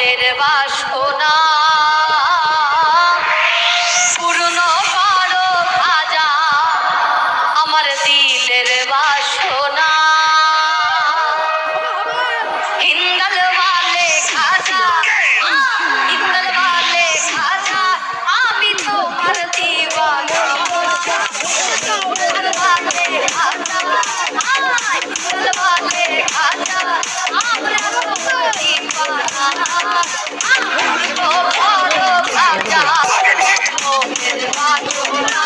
মনের বাসনা। পূর্ণ পারো খাজা আমার দিলের বাসনা। Thank you.